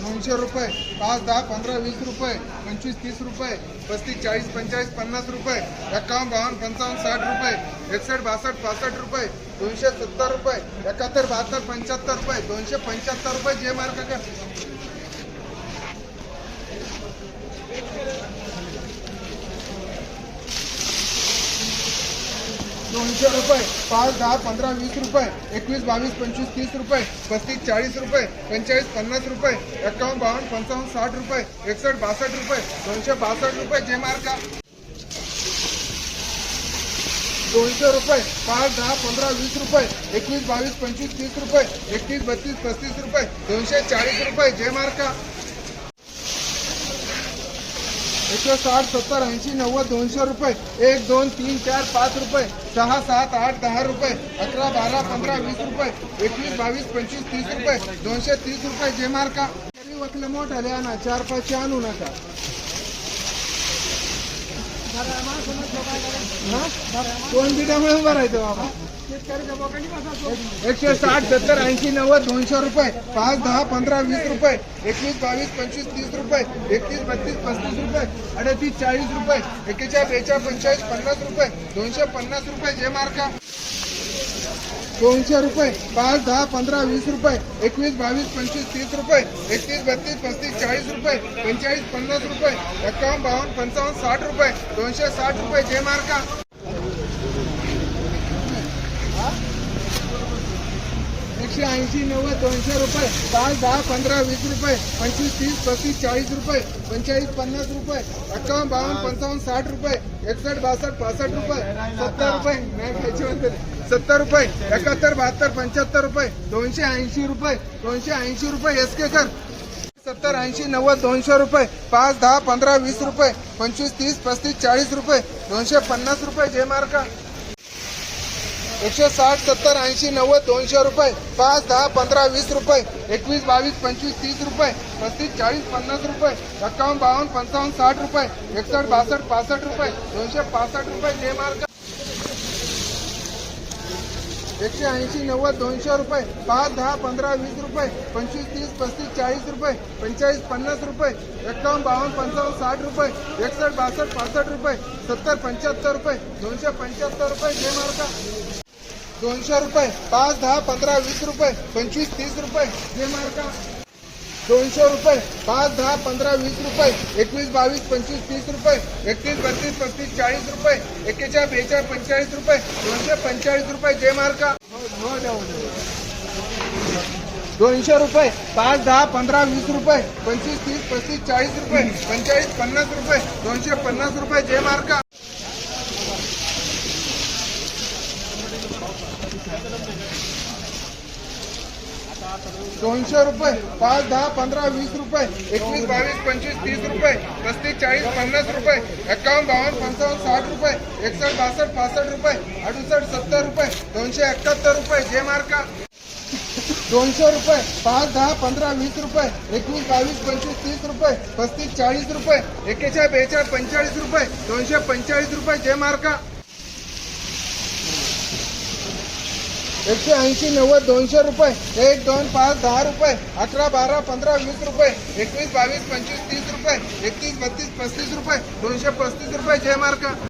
दोनशे रुपये पाच दहा पंधरा वीस रुपये पंचवीस तीस रुपये पस्तीस चाळीस पंचेचाळीस पन्नास रुपये एक्कावन्न बावन्न पंचावन्न साठ रुपये एकसष्ट बासष्ट पासष्ट रुपये दोनशे सत्तर रुपये एकाहत्तर बहात्तर पंच्याहत्तर रुपये दोनशे पंच्याहत्तर रुपये जे मार्क दोनशे रुपये पाच दहा पंधरा वीस रुपये एकवीस बावीस पंचवीस तीस रुपये पस्तीस चाळीस रुपये पंचेचाळीस पन्नास रुपये एक्कावन्न बावन्न पंचावन्न साठ रुपये एकसष्ट बासष्ट रुपये दोनशे बासष्ट रुपये जे मार्का दोनशे रुपये पाच दहा पंधरा वीस रुपये एकवीस बावीस पंचवीस तीस रुपये एकतीस बत्तीस पस्तीस रुपये दोनशे चाळीस रुपये जे मार्का एकशे साठ सत्तर ऐंशी नव्वद दोनशे रुपये. एक दोन तीन चार पाच रुपये. सहा सात आठ दहा रुपये. अकरा बारा पंधरा वीस रुपये. एकवीस बावीस पंचवीस तीस रुपये. दोनशे तीस रुपये जे मार्का वकले मोठ आले चार पाचशे आणू नका. दोन बिटामुळे उभा राहतो बाबा एकशे साठ सत्तर ऐंशी नव्वद दोनशे रुपये. पाच दहा पंधरा वीस रुपये एकवीस बावीस पंचवीस तीस रुपये एकतीस बत्तीस पस्तीस रुपये अडतीस चाळीस रुपये. एकेचाळीस बेचाळीस पंचेचाळीस पन्नास रुपये दोनशे पन्नास रुपये जे मार्का. दोनशे रुपये पाच दहा पंधरा वीस रुपये एकवीस बावीस पंचवीस तीस रुपये एकतीस बत्तीस पस्तीस चाळीस रुपये पंचेचाळीस पन्नास रुपये एक्कावन्न बावन्न पंचावन्न साठ रुपये दोनशे साठ रुपये जे मार्का. एकशे ऐंशी नव्वद दोनशे रुपये. पाच दहा पंधरा वीस रुपये. पंचवीस तीस पस्तीस चाळीस रुपये. पंचेचाळीस पन्नास रुपये. अठ्ठावन्न बावन्न पंचावन्न साठ रुपये. एकसष्ट बासष्ट पासष्ट रुपये. सत्तर रुपये. नाही खायचे म्हणते. सत्तर रुपये. एकाहत्तर बहात्तर पंच्याहत्तर रुपये. दोनशे ऐंशी रुपये. दोनशे ऐंशी रुपये. एस के कर सत्तर ऐंशी नव्वद दोनशे रुपये. पाच दहा पंधरा वीस रुपये. पंचवीस तीस पस्तीस चाळीस रुपये. दोनशे पन्नास रुपये. जे मार्का. एकशे साठ, सत्तर, ऐंशी, नव्वद, दोनशे रुपये, पाच, दहा, पंधरा, वीस रुपये, एकवीस, बावीस, पंचवीस, तीस रुपये, पस्तीस, चाळीस, पन्नास रुपये एक्कावन्न बावन्न, पंचावन्न, साठ रुपये, एकसष्ट, बासष्ट, पासष्ट रुपये, दोनशे पासष्ट रुपये, जे मार्क एकशे ऐंशी, नव्वद, दोनशे रुपये, पाच, दहा, पंधरा, वीस रुपये, पंचवीस, तीस, पस्तीस, चाळीस रुपये, पंचेचाळीस, पन्नास रुपये एक्कावन्न बावन्न, पंचावन्न, साठ रुपये, एकसष्ट, बासष्ट, पासष्ट रुपये, सत्तर, पंच्याहत्तर रुपये, दोनशे पंच्याहत्तर रुपये, जे मार्का दोनशे रुपये पाच दहा पंधरा वीस रुपये पंचवीस तीस रुपये. जे मार्का दोनशे रुपये पाच दहा पंधरा वीस रुपये एकवीस बावीस पंचवीस तीस रुपये एकतीस बत्तीस पस्तीस चाळीस रुपये एकेचाळीस बेचाळीस पंचेचाळीस रुपये दोनशे पंचेचाळीस रुपये जे मार्का दोनशे रुपये पाच दहा पंधरा वीस रुपये पंचवीस तीस पस्तीस चाळीस रुपये पंचेचाळीस पन्नास रुपये दोनशे पन्नास रुपये जे मार्का दोनशे रुपये पाच दहा पंधरा वीस रुपये एकवीस बावीस पंचवीस तीस रुपये पस्तीस चाळीस पन्नास रुपये एक्कावन्न बावन्न पंचावन्न साठ रुपये एकसष्ट बासष्ट पासष्ट रुपये अडुसष्ट सत्तर रुपये दोनशे एकाहत्तर रुपये जे मार्का. दोनशे रुपये पाच दहा पंधरा वीस रुपये एकवीस बावीस पंचवीस तीस रुपये पस्तीस चाळीस रुपये एकेचाळीस बेचाळीस पंचेचाळीस रुपये दोनशे पंचेचाळीस रुपये जे मार्का. एकशे ऐंशी नव्वद दोनशे रुपये. एक दोन पाच दहा रुपये. अकरा बारा पंधरा वीस रुपये. एकवीस बावीस पंचवीस तीस रुपये. एकतीस बत्तीस पस्तीस रुपये. दोनशे पस्तीस रुपये. जय मार्ग.